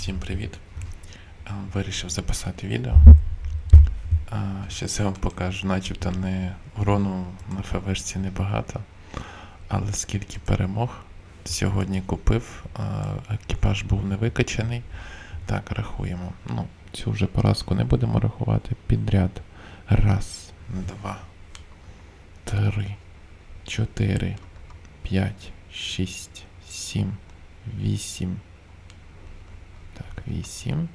Всім привіт! Вирішив записати відео. Зараз я вам покажу, начебто не урону на ФВшці небагато, але скільки перемог сьогодні купив, екіпаж був не викачаний. Так, рахуємо. Ну, цю вже поразку не будемо рахувати підряд. Раз, два, три, чотири, п'ять, шість, сім, вісім. Так, 8,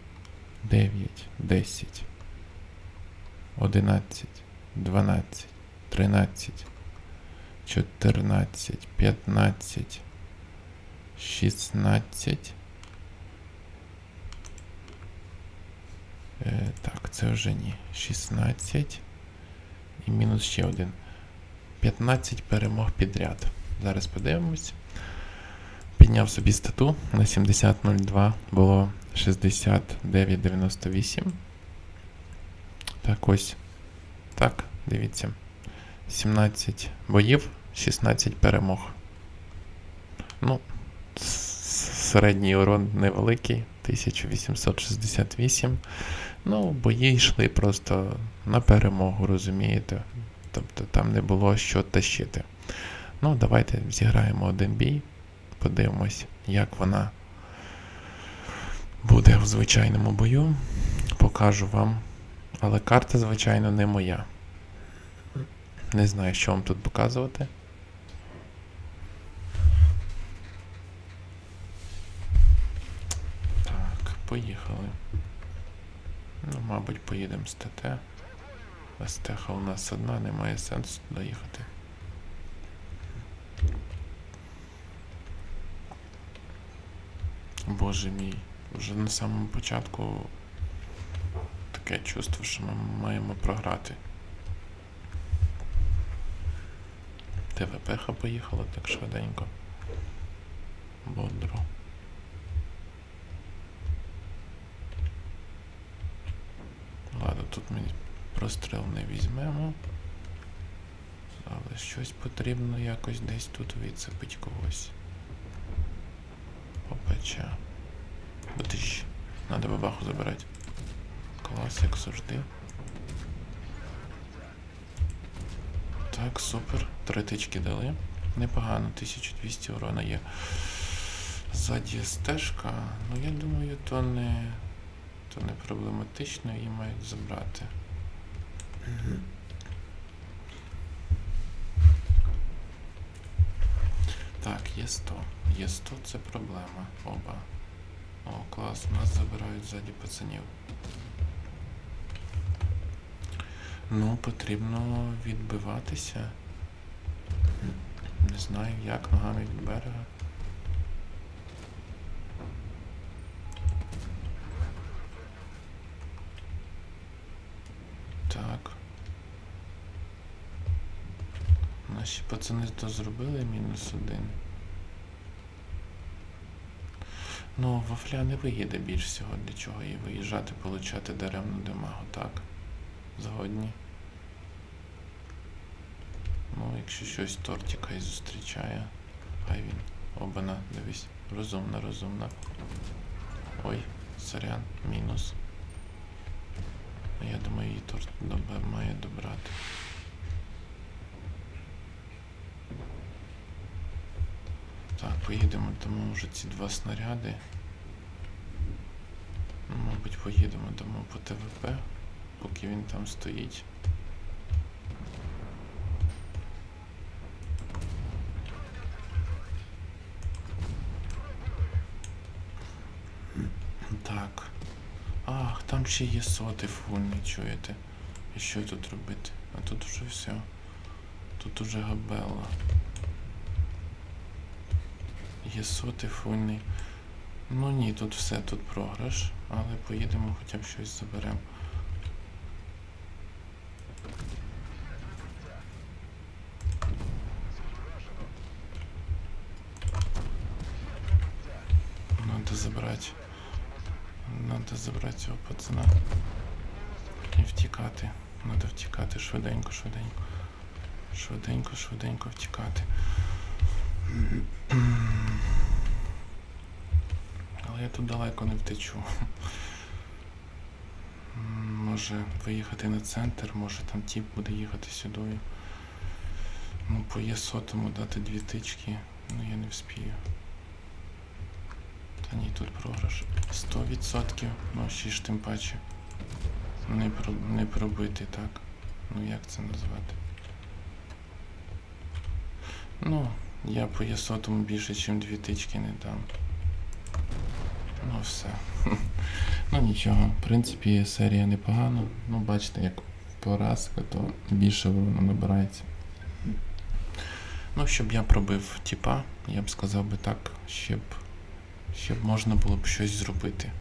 9, 10, 11, 12, 13, 14, 15, 16. Е, так, це вже ні. 16. І мінус ще один. 15 перемог підряд. Зараз подивимось. Підняв собі стату на 70.02 було 69.98. Так ось. Так, дивіться. 17 боїв, 16 перемог. Ну, середній урон невеликий, 1868. Ну, бої йшли просто на перемогу, розумієте? Тобто там не було що тащити. Ну, давайте зіграємо один бій подивимось, як вона буде в звичайному бою. Покажу вам. Але карта, звичайно, не моя. Не знаю, що вам тут показувати. Так, поїхали. Ну, мабуть, поїдемо з ТТ. СТХ у нас одна, немає сенсу доїхати. Боже мій, вже на самому початку таке чувство, що ми маємо програти. ТВПХ поїхала так швиденько. Бодро. Ладно, тут ми простріл не візьмемо. Але щось потрібно якось десь тут відцепить когось. Опача. Бутищ. Надо бабаху забирать. Клас, як завжди. Так, супер. Три тички дали. Непогано, 1200 урона є. Ззаді стежка. Ну я думаю, то не. То не проблематично, її мають забрати. Так, є 100. Є 100 це проблема. Оба. О, клас, нас забирають ззаді пацанів. Ну, потрібно відбиватися. Не знаю як, ногами від берега. Так. Наші пацани то зробили мінус один. Ну, вафля не виїде більш всього, для чого їй виїжджати, получати даремну демагу, так? Згодні. Ну, якщо щось тортіка і зустрічає, хай він. Обана, дивись. Розумна, розумна. Ой, сорян, мінус. А Я думаю, її торт добе- має добрати. Так, поїдемо, тому вже ці два снаряди. Ну, мабуть, поїдемо дамо по ТВП, поки він там стоїть. Так. Ах, там ще є соти фульні, чуєте? І що тут робити? А тут уже все. Тут уже габела. Є соти фульний. Ну ні, тут все, тут програш, але поїдемо хоча б щось заберемо. Надо забрати. Надо забрати цього пацана. І втікати. Надо втікати швиденько, швиденько. Швиденько, швиденько втікати. Але я тут далеко не втечу. Може виїхати на центр, може там тіп буде їхати сюди. Ну, по є сотому дати дві тички. Ну я не вспію. Та ні, тут програш. 100%. Ну, ще ж тим паче. Не, про, не пробити так. Ну як це назвати? Ну, я по єсотому більше, ніж дві тички не дам. Ну все. Ну нічого, в принципі, серія непогана. Ну, бачите, як поразка, то більше воно набирається. Ну, щоб я пробив тіпа, я б сказав би так, щоб, щоб можна було б щось зробити.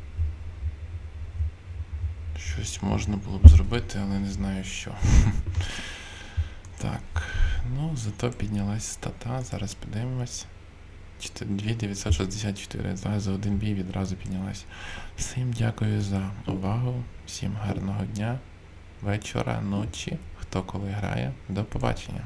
Щось можна було б зробити, але не знаю що. Так, ну зато піднялась стата, зараз подивимось. 2964. Зараз за один бій відразу піднялась. Всім дякую за увагу, всім гарного дня, вечора, ночі, хто коли грає. До побачення.